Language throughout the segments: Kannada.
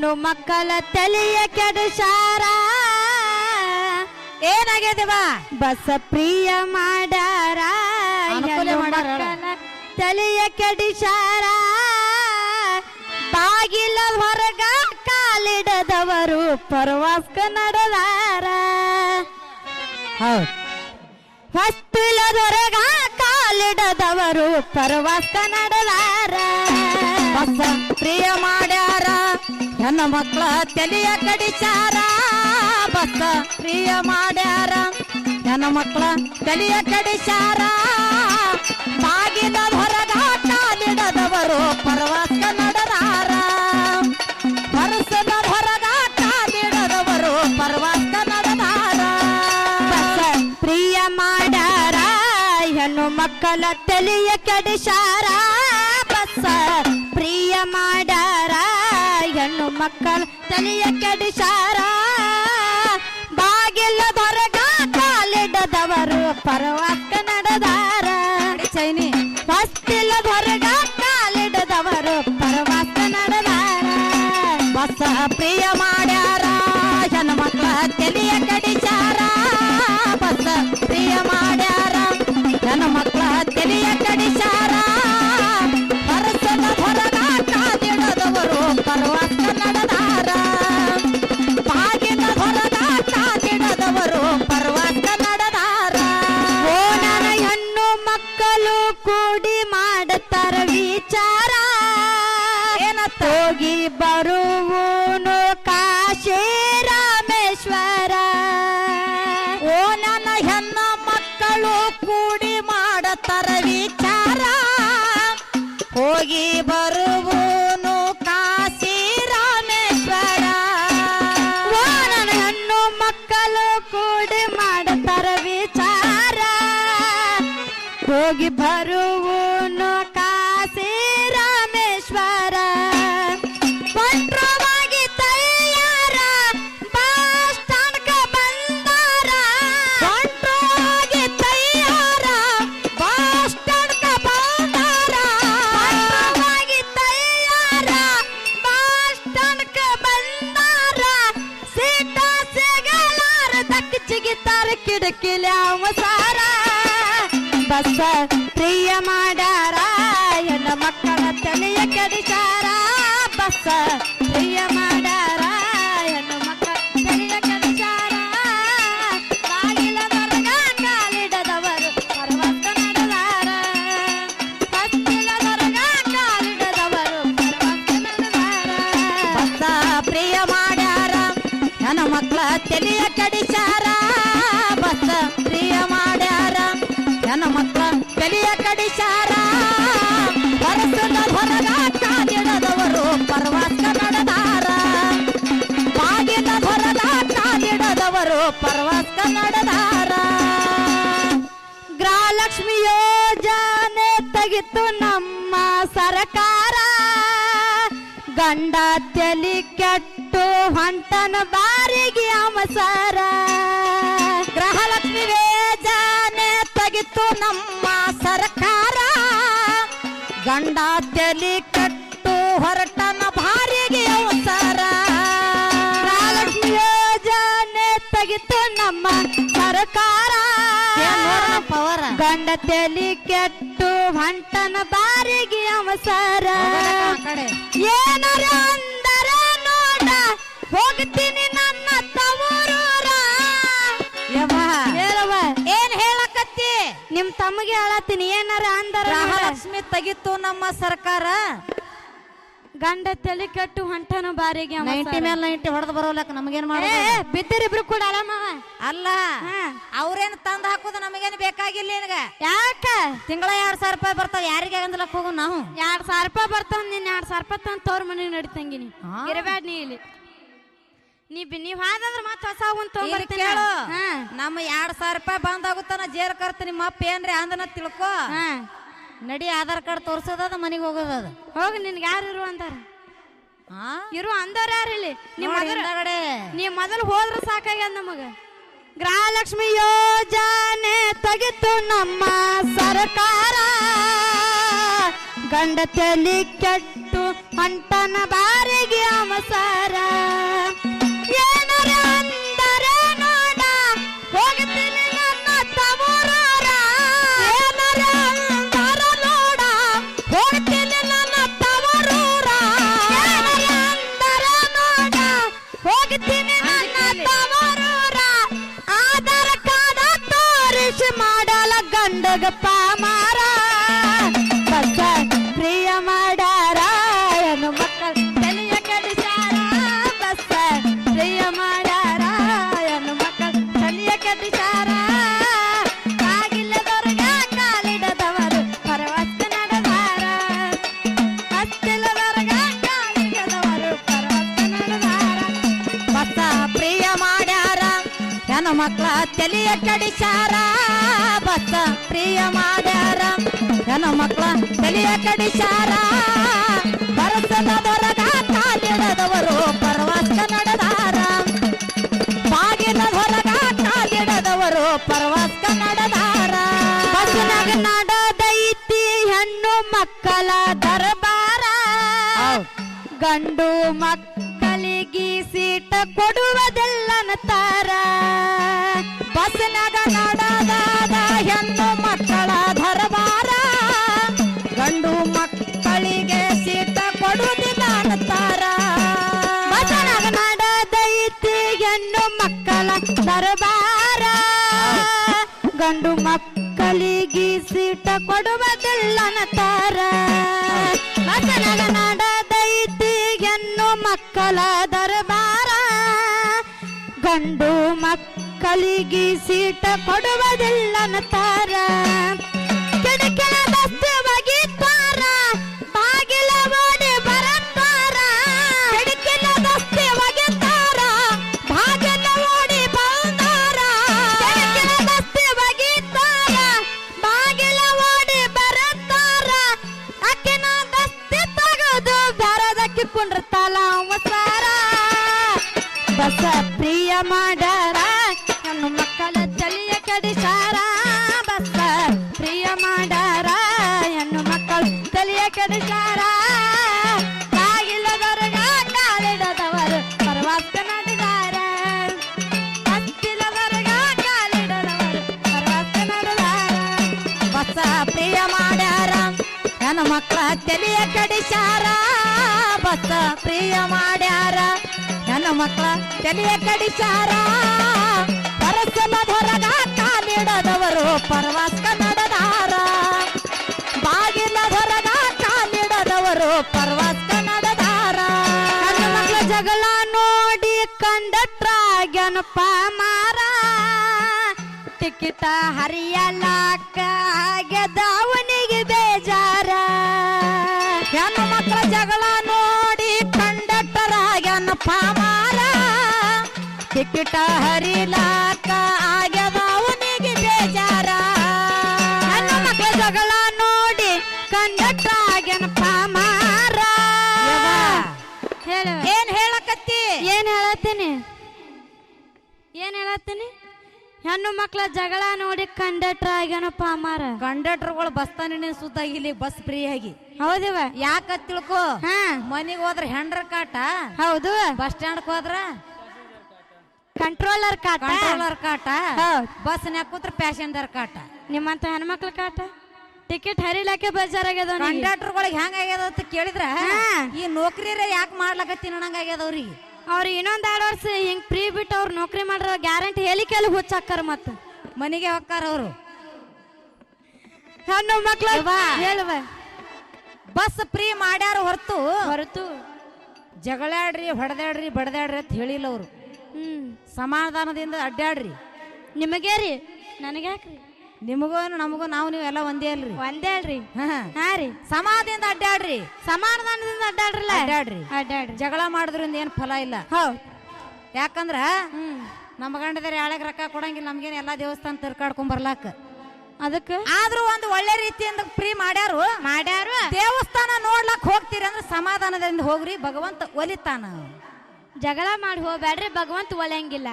ಹೆಣ್ಣು ಮಕ್ಕಳ ತಲೆಯ ಕೆಡಸಾರ ಏನಾಗ್ಯದವ ಬಸ ಪ್ರಿಯ ಮಾಡಾರ. ಅನುಕೂಲ ಹೆಣ್ಣು ಮಾಡ್ಯಾರ. ಮಕ್ಕಳ ತಲೆಯ ಕೆಡಿಸಾರ ಬಾಗಿಲ ಹೊರಗ ಕಾಲಿಡದವರು ಪರವಾಸ್ಕ ನಡೆದಾರ. ಹೌದು. ಹೊಸ್ತಿಲದೊರಗ ಕಾಲಿಡದವರು ಪರವಾಸ್ಕ ನಡೆದಾರ. ಬಸ ಪ್ರಿಯ ಮಾಡ್ಯಾರ. ಹೆಣ್ಣು ಮಕ್ಕಳ ತಲೆಯ ಕಡಿಸಾರ ಬಸ್ಸ ಪ್ರಿಯ ಮಾಡ್ಯಾರ. ನನ್ನ ಮಕ್ಕಳ ತಲೆಯ ಕಡಿಸಾರ ಬಾಗಿದ ಹೊರಗಾಟ ನೀಡದವರು ಪರವಾಸ ನಡೆದಾರ ಪರಸದ ಹೊರಗಾಟ ನೀಡದವರು ಪರವಾಸ ನಡೆದಾರ ಬಸ ಪ್ರಿಯ ಮಾಡ್ಯಾರ. ಹೆಣ್ಣು ಮಕ್ಕಳ ತಲೆಯ ಕೆಡಿಸಾರ ಮಕ್ಕಳ ತಲೆಯ ಕೆಡಿಸಾರ ಬಾಗಿಲದೊರಗ ಕಾಲಿಡದವರು ಪರವಾಕ ನಡೆದಾರ. ಚೈನಿ ಹೊಸ್ತಿಲದೊರಗ ಕಾಲಿಡದವರು ಪರವಾಕ ನಡೆದಾರ. ಬಸ ಪ್ರಿಯ ಮಾಡ್ಯಾರ ಹೋಗಿ ಬರುವನು ಕಾಶಿ ರಾಮೇಶ್ವರ ಪಂಟ್ರವಾಗಿ ತಯಾರ ಬಸ್ ಸ್ಟ್ಯಾಂಡ್ಕ ಬಂದಾರ ಹೊಂಟೋಗಿ ತಯ್ಯಾರ ಬಸ್ ಸ್ಟ್ಯಾಂಡ್ಕ ಬಂದಾರ ಪಂಟ್ರವಾಗಿ ತಯಾರ ಬಸ್ ಸ್ಟ್ಯಾಂಡ್ಕ ಬಂದಾರ ಸೀಟ ಸಿಗಲಾರ ದಕ್ಕ ಚಿಗಿತಾರ ಕಿಡಕಿಲಿ ಅವಸಾರ ಬಸ್ ಪ್ರಿಯ ಮಾಡಾರ ಎಲ್ಲ ಮಕ್ಕಳ ತಲೆಯ ಕಡಿಸಾರ. ಬಸ್ಸ ಪ್ರಿಯ ಹೆಣ್ಣು ಮಕ್ಕಳ ಬಸ್ಸ ಪ್ರಿಯ ಮಾಡ್ಯಾರ ಮಕ್ಕಳ ತಲೆಯ ಕಡಿಸಾರ. ಗಂಡ ತಲಿ ಕೆಟ್ಟು ಹೊಂಟನ ಬಾರಿಗೆ ಅಮಸಾರ ಗೃಹಲಕ್ಷ್ಮಿ ವೇಜನೆ ತೆಗಿತು ನಮ್ಮ ಸರ್ಕಾರ. ಗಂಡ ತಲಿ ಕಟ್ಟು ಹೊರಟನ ಭಾರಿಗೆ ಅವಸರ. ಗೃಹಲಕ್ಷ್ಮಿ ಯೋಜನೆ ತೆಗಿತು ನಮ್ಮ ಸರ್ಕಾರ. ಗಂಡ ತಲಿ ಕೆಟ್ಟು ಹೊಂಟನ ಬಾರಿಗೆ ಅವಸರ. ಏನಾರ ಹೇಳತ್ತೀನಿ ಏನಾರ ಅಂದರ ಲಕ್ಷ್ಮಿ ತೆಗಿತು ನಮ್ಮ ಸರ್ಕಾರ. ಗಂಡ ತಲೆ ಕೆಟ್ಟು ಹೊಂಟನ ಬಾರಿಗೆ ಅವಸರ. ನೈಂಟಿ ಮೇಲೆ ನೈಂಟಿ ಹೊಡೆದು ಬರೋಲಕ್ಕ ನಮಗೇನ್ ಏ, ಮಾಡ ಏ, ಬಿದ್ದಿರಿಬ್ರು ಕೂಡ ಅಲಮ್ಮವ ಅಲ್ಲ ಅವ್ರೇನ್ ತಂದ್ ಹಾಕೋದು ನಮಗೇನು ಬೇಕಾಗಿಲ್ಲ ನಿನಗ? ಯಾಕ? ತಿಂಗಳ ಎರಡ್ ಸಾವಿರ ರೂಪಾಯಿ ಬರ್ತಾವ ಯಾರಿಗೆ ಆಗಂದ್ಲಕ್ ಹೋಗು ನಾವು? ಎರಡ್ ಸಾವಿರ ರೂಪಾಯಿ ಬರ್ತಾವ ನೀನ್ ಎರಡ್ ಸಾವಿರ ರೂಪಾಯಿ ತಂದ್ ತೋರ್ ಮನೆಗೆ ನಡಿತಂಗಿನಿ ಹಾ. ಇರಬೇಡ ನೀ ಇಲ್ಲಿ. ನೀ ನೀವ್ ಹಾದಂದ್ರ ಮತ್ತ ಹೊಸ ಒಂದ್ ತಗೊಂಡ್ಬರ್ತೀನಿ ಕೇಳು. ಹಾ. ನಮ್ಮ ಎರಡ್ ಸಾವಿರ ರೂಪಾಯಿ ಬಂದಾಗುತ್ತಾನ ಜೇರ್ ಕರ್ತ ನಿಮ್ಮ ಅಪ್ಪ ಏನ್ರಿ ಅಂದನ ತಿಳ್ಕೋ. ಹಾ. ನಡಿ ಆಧಾರ್ ಕಾರ್ಡ್ ತೋರ್ಸೋದದ ಮನೆಗೆ ಹೋಗೋದದ ಹೋಗಿ ನಿನ್ಗೆ ಯಾರು ಇರು ಅಂತಾರ ಹಾ? ಇರು ಅಂದವ್ರ ಯಾರು ಇಲ್ಲಿ? ನಿಮ್ಮ ಕಡೆ ಮೊದಲು ಹಿಂದಗಡೆ. ನೀ ಮೊದಲು ಹೋದ್ರ ಸಾಕಾಗ್ಯದ ನಮಗ. ಗೃಹಲಕ್ಷ್ಮಿ ಯೋಜನೆ ತೆಗಿತು ನಮ್ಮ ಸರ್ಕಾರ. ಗಂಡ ತಲಿ ಕೆಟ್ಟು ಹೊಂಟನ ಬಾರಿಗೆ ಅಮಸಾರ ಗಂಡಗ ಮಾರ ಪ್ರಿಯ ಮಾಡಾರ ಮಕ್ಕಳ ತಲೆಯ ಕಡಿಸಾರ ಪ್ರಿಯ ಮಾಡಾರ ಏನು ಮಕ್ಕಳ ತಲೆಯ ಕಡಿಸಾರ ಪ್ರಿಯ ಮಾಡ್ಯಾರ ಮಕ್ಕಳ ತಲೆಯ ಕಡಿಸಾರ ಬಸ ಪ್ರಿಯ ಮಾಡ್ಯಾರ ಹೆಣ ಮಕ್ಕಳ ತಲೆಯ ಕಡಿಸಾರ. ಬರಸದ ದೊರಗ ಕಾಲಿಡದವರು ಪರವಾಸ ನಡೆದಾರ. ಬಾಗಿನ ಹೊರಗ ಕಾಲಿಡದವರು ಪರವಾಸ ನಡೆದಾರ. ಬಸ್ನಾಗ ನಡೆದೈತಿ ಹೆಣ್ಣು ಮಕ್ಕಳ ದರ್ಬಾರ. ಗಂಡು ಮಕ್ಕಳಿಗೆ ಸೀಟ ಕೊಡುವುದಿಲ್ಲನತಾರ. ಬಸ್ನಾಗ ನಡದಾದ ಹೆಣ್ಣು ಮಕ್ಕಳ ಗಂಡು ಮಕ್ಕಳಿಗೆ ಸೀಟ ಕೊಡುವುದಿಲ್ಲ ಅನ್ನತಾರ ಬಸ್ನಾಗ ನಡದೈತಿ ಹೆಣ್ಣು ಮಕ್ಕಳ ದರಬಾರ. ಗಂಡು ಮಕ್ಕಳಿಗೆ ಸೀಟ ಕೊಡುವುದಿಲ್ಲನತಾರ ಬಸನಗ ಮಕ್ಕಳಿಗೆ ಸೀಟ ಕೊಡುವುದಿಲ್ಲನತಾರ ಕಿಟಕಿನ ನನ್ನ ಮಕ್ಕಳ ತಲೆಯ ಕಡಿಸಾರ. ಬಸ ಪ್ರಿಯ ಮಾಡ್ಯಾರ, ನನ್ನ ಮಕ್ಕಳ ತಲೆಯ ಕಡಿಸಾರ. ಪರಸಲ ಹೊರಗ ಕಾಲಿಡದವರು ಪರವಾಸ್ಕ ಕಂಡಟ್ರಾಗ್ಯನಪ್ಪ ಮಾರ, ಟಿಕಿಟ ಹರಿಯಲಾಕ ಆಗ್ಯದ ಅವನಿಗೆ ಬೇಜಾರ. ಹೆಣ್ಣು ಮಕ್ಕಳ ಜಗಳ ನೋಡಿ ಕಂಡಕ್ಟರಾಗ್ಯನಪ್ಪ ಮಾರ, ಟಿಕಿಟ ಹರಿಲಾಕ ಆಗ್ಯದವನಿಗೆ ಬೇಜಾರ. ಹೆಣ್ಣು ಮಕ್ಕಳ ಜಗಳ ಏನ್ ಹೇಳತ್ತೀನಿ? ಹೆಣ್ಣು ಮಕ್ಳ ಜಗಳ ನೋಡಿ ಕಂಡಕ್ಟರ್ ಆಗ್ಯಾನಪ್ಪ ಅಮ್ಮಾರ. ಕಂಡಕ್ಟರ್ಗಳು ಬಸ್ತಾನೆ ಸುತ್ತಾಗಿಲಿ ಬಸ್ ಫ್ರೀ ಆಗಿ. ಹೌದಿವ? ಯಾಕ ತಿಳ್ಕೊ? ಹಾ. ಮನಿಗ್ ಹೋದ್ರ ಹೆಂಡ್ರ ಕಾಟ? ಹೌದು. ಬಸ್ ಸ್ಟ್ಯಾಂಡ್ ಹೋದ್ರ? ಕಂಟ್ರೋಲರ್ ಕಾಟ? ಕಂಟ್ರೋಲರ್ ಕಾಟ? ಬಸ್ ಕೂತ್ರ ಪ್ಯಾಸೆಂಜರ್ ಕಾಟ? ನಿಮ್ಮಂತ ಹೆಣ್ಮಕ್ಳ ಕಾಟ? ಟಿಕೆಟ್ ಹರಿಲಾಕೆ ಬೇಜಾರಾಗ್ಯದ ಆಗ್ಯದ ಕಂಡಕ್ಟರ್ಗಳಿಗೆ ಹೆಂಗ ಆಗ್ಯದ ಅಂತ ಕೇಳಿದ್ರ. ಈ ನೌಕರಿ ಯಾಕೆ ಮಾಡ್ಲಕತ್ತೀನಿ ಅವ್ರಿಗೆ? ಅವ್ರು ಇನ್ನೊಂದ್ ಎರಡು ವರ್ಷ ಹಿಂಗ್ ಫ್ರೀ ಬಿಟ್ಟು ಅವ್ರು ನೌಕರಿ ಮಾಡ್ರ ಗ್ಯಾರಂಟಿ ಹೇಳಿಕೆಲ್ಲ ಹುಚ್ಚಾಕ್ಕಾರ ಮತ್ತ. ಮನೆಗೆ ಹೋಗ್ತಾರ ಅವರು. ಹೆಣ್ಣು ಮಕ್ಳು. ಹೇಳುವ. ಬಸ್ ಫ್ರೀ ಮಾಡ್ಯಾರ ಹೊರತು. ಹೊರತು. ಜಗಳಾಡ್ರಿ ಹೊಡೆದಾಡ್ರಿ ಬಡದಾಡ್ರಿ ಅಂತ ಹೇಳಿಲ್ಲ ಅವರು. ಹ್ಮ್. ಸಮಾಧಾನದಿಂದ ಅಡ್ಡಾಡ್ರಿ. ನಿಮಗೆ ರೀ ನನಗ್ಯಾಕ್ರಿ? ನಿಮಗೂ ನಮಗೂ ನಾವು ನೀವು ಎಲ್ಲ ಒಂದೇ ಅಲ್ರಿ? ಒಂದೇ ಅಲ್ರಿ. ಹಾ. ರೀ. ಸಮಾಧಿಯಿಂದ ಅಡ್ಡಾಡ್ರಿ. ಸಮಾಧಾನದಿಂದ ಅಡ್ಡಾಡ್ರಿ ಅಡ್ಡಾಡ್ರಿ. ಅಡ್ಡಾಡ್ರಿ. ಜಗಳ ಮಾಡಿದ್ರಿಂದ ಏನು ಫಲ ಇಲ್ಲ. ಹೌದು. ಯಾಕಂದ್ರ ಹ್ಮ್. ನಮ್ಮ ಗಂಡದ್ರ ಯಾಳಗ್ ರೊಕ್ಕ ಕೊಡಂಗಿಲ್ಲ ನಮ್ಗೇನು ಎಲ್ಲಾ ದೇವಸ್ಥಾನ ತಿರ್ಕಾಡ್ಕೊಂಡ್ ಬರ್ಲಾಕ. ಅದಕ್ಕೆ? ಆದ್ರೂ ಒಂದು ಒಳ್ಳೆ ರೀತಿಯಿಂದ ಫ್ರೀ ಮಾಡ್ಯಾರು. ಮಾಡ್ಯಾರು. ದೇವಸ್ಥಾನ ನೋಡ್ಲಕ್ ಹೋಗ್ತೀರಿ ಅಂದ್ರೆ ಸಮಾಧಾನದಿಂದ ಹೋಗ್ರಿ ಭಗವಂತ ಒಲಿತಾನ. ಜಗಳ ಮಾಡಿ ಹೋಗ್ಬೇಡ್ರಿ ಭಗವಂತ ಒಲೆಯಂಗಿಲ್ಲ.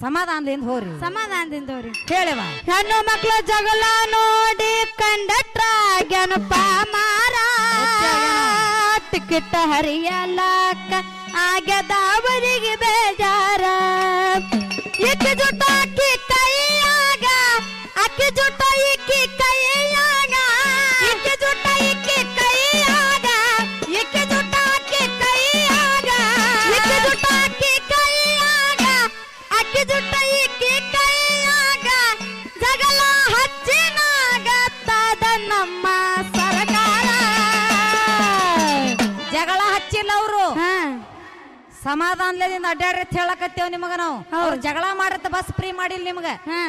ಸಮಾಧಾನದಿಂದ ಹೋರಿ ಸಮಾಧಾನದಿಂದ ಹೋರಿ ಹೇಳವ ಹೆಣ್ಣು ಮಕ್ಳ ಜಗಳ ನೋಡಿ ಕಂಡಟ್ರ ಆಗ್ಯಾನಪ್ಪ ಮಾರ ಟಿಕೆಟ್ ಹರಿಯಲಾಕ ಆಗ್ಯದ ಅವರಿಗೆ ಸಮಾಧಾನದಿಂದ ಅಡ್ಡಾಡ್ರಿ ಅಂತ ಹೇಳಕತ್ತೇವ್ ನಿಮಗ ನಾವು. ಅವ್ರು ಜಗಳ ಮಾಡಿರ್ತ ಬಸ್ ಫ್ರೀ ಮಾಡಿಲ್ಲ ನಿಮ್ಗ. ಹಾ.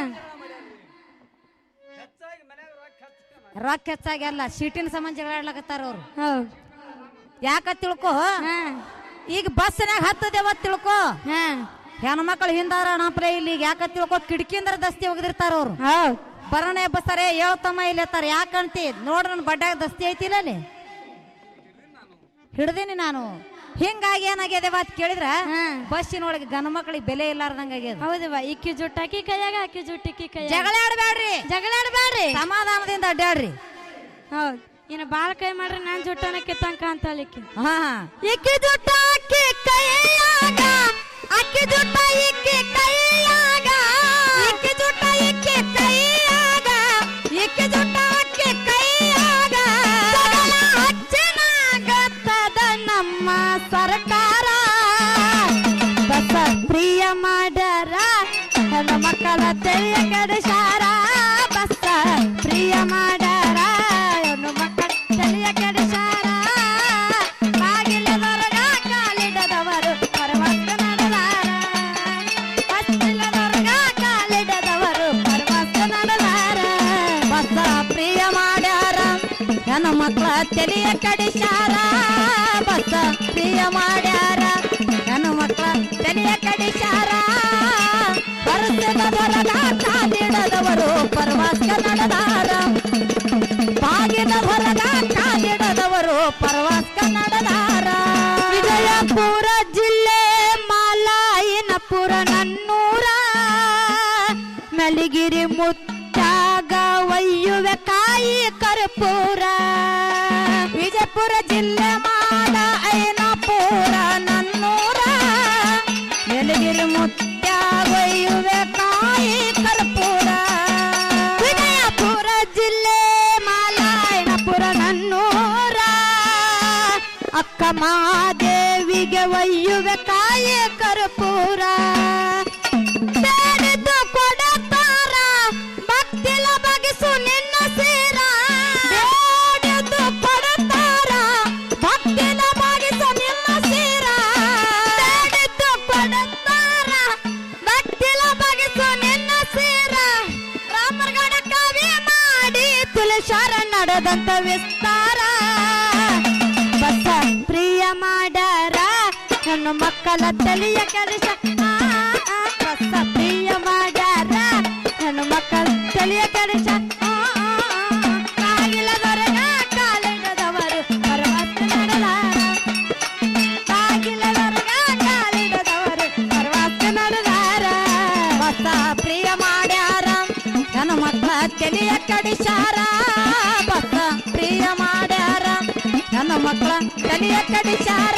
ರೊಕ್ಕ ಹೆಚ್ಚಾಗಿ ಅಲ್ಲ ಸೀಟಿನ ಸಂಬಂಧ ಜಗಳ ಆಡ್ಲಕತ್ತಾರ ಅವ್ರು. ಯಾಕ ತಿಳ್ಕೊ? ಈಗ ಈಗ ಬಸ್ನ್ಯಾಗ ಹತ್ತದೇವ ತಿಳ್ಕೊ? ಹಾ. ಹೆಣ್ಮಕ್ಳು ಹಿಂದಾರ ಅಣಪ್ಲೆ ಇಲ್ಲಿ ಈಗ ಯಾಕ ತಿಳ್ಕೊ? ಕಿಟಕಿಯಿಂದ ದಸ್ತಿ ಒಗದಿರ್ತಾರ ಅವ್ರು. ಬರೋಣ ಬಸ್ತಾರೆ ಹೇಳ್ತಮ್ಮ ಇಲ್ಲಿ ಎತ್ತಾರ ಯಾಕಂತಿ ನೋಡ್ರ ನನ್ನ ದಸ್ತಿ ಐತಿಲ್ಲ ಅಲ್ಲಿ. ಹಿಡ್ದೀನಿ ನಾನು. ಹಿಂಗಾಗಿ ಏನಾಗ್ಯದವ ಅಂತ ಕೇಳಿದ್ರ. ಬಸ್ಸಿನೊಳಗೆ ಗಂಡು ಮಕ್ಳಿಗೆ ಬೆಲೆ ಇಲ್ಲಾರ್ದಂಗ ಆಗ್ಯದ. ಹೌದವ್ವ ಇಕ್ಕಿ ಜುಟ್ಟ ಅಕ್ಕಿ ಕೈಯಾಗ ಅಕ್ಕಿ ಜುಟ್ಟ ಕೈ ಜಗಳ ಆಡ್ಬೇಡ್ರಿ ಜಗಳ ಆಡ್ಬೇಡ್ರಿ ಸಮಾಧಾನದಿಂದ ಅಡ್ಡಾಡ್ರಿ ಹೌದು. ಇನ್ನು ಬಾಳ ಕೈ ಮಾಡ್ರಿ ನಾನ್ ಜುಟ್ಟನ ಕಿತ್ತಂಕ ಅಂತ ಹೇಳಿಕ್ಕೆ. ಹಾ. ಇಕ್ಕಿ ಜುಟ್ಟ ಅಕ್ಕಿ ಕೈಯಾಗ ಅಕ್ಕಿ ಜುಟ್ಟ ಇಕ್ಕಿ ಕೈಯಾಗ. ಇಕ್ಕಿ ಜುಟ್ಟ ಮಕ್ಕಳ ತಲೆಯ ಕಡಿಸಾರ ಬಸ್ಸ ಪ್ರಿಯ ಮಾಡ್ಯಾರ. ನನ್ನ ಮಕ್ಕಳ ತಲೆಯ ಕಡಿಸಾರ ಬರಸಿದ ಬರದ ಕಾಲಿಡದವರು ಪರವಾಸ್ಕ ನಡೆದಾರ. ಬಾಗಿಲ ಹೊರಗ ಕಾಲಿಡದವರು ಪರವಾಸ್ಕ ನಡೆದಾರ. ವಿಜಯಪುರ ಜಿಲ್ಲೆ ಮಾಲಾಯಿನಪುರ ನನ್ನೂರ. ಮೆಲಿಗಿರಿ ಮುತ್ತಾಗ ಒಯ್ಯುವೆ ಕಾಯಿ ಕರ್ಪೂರ ವಿಜಯಪುರ ಜಿಲ್ಲೆ ಮಾಡ ಐನಪುರ ನನ್ನೂರ. ಎಲಗಿರಿ ಮುತ್ತ ಒಯ್ಯುವೆ ಕಾಯಿ ಕರ್ಪೂರ ವಿಜಯಪುರ ಜಿಲ್ಲೆ ಮಾಲ ಐನಪುರ ನನ್ನೂರ. ಅಕ್ಕ ಮಹಾದೇವಿಗೆ ಒಯ್ಯುವೆ ಕಾಯಿ ಕರ್ಪೂರ. ಮಕ್ಕಳ ತಲೆಯ ಕೆಲಸ. ಬಸ ಪ್ರಿಯ ಮಾಡಾರ ನನ್ನ ಮಕ್ಕಳ ತಲೆಯ ಕೆಲಸ. ಕಾಗಿಲದೊರಗ ಕಾಲಿಡದವರು ಪರವಸ್ತ ನಡೆದಾರ ಕಾಗಿಲದೊರಗ ಕಾಲಿಡದವರು ಪರವಸ್ತ ನಡೆದಾರ ಬಸ್ಸ ಪ್ರಿಯ ಮಾಡ್ಯಾರ. ನನ್ನ ಮಕ್ಕಳ ತೆಲಿಯ ಕಡಿಸಾರ. ಬಸ್ಸ ಪ್ರಿಯ ಮಾಡ್ಯಾರ. ನನ್ನ ಮಕ್ಕಳ ತಲೆಯ ಕಡಿಸಾರ.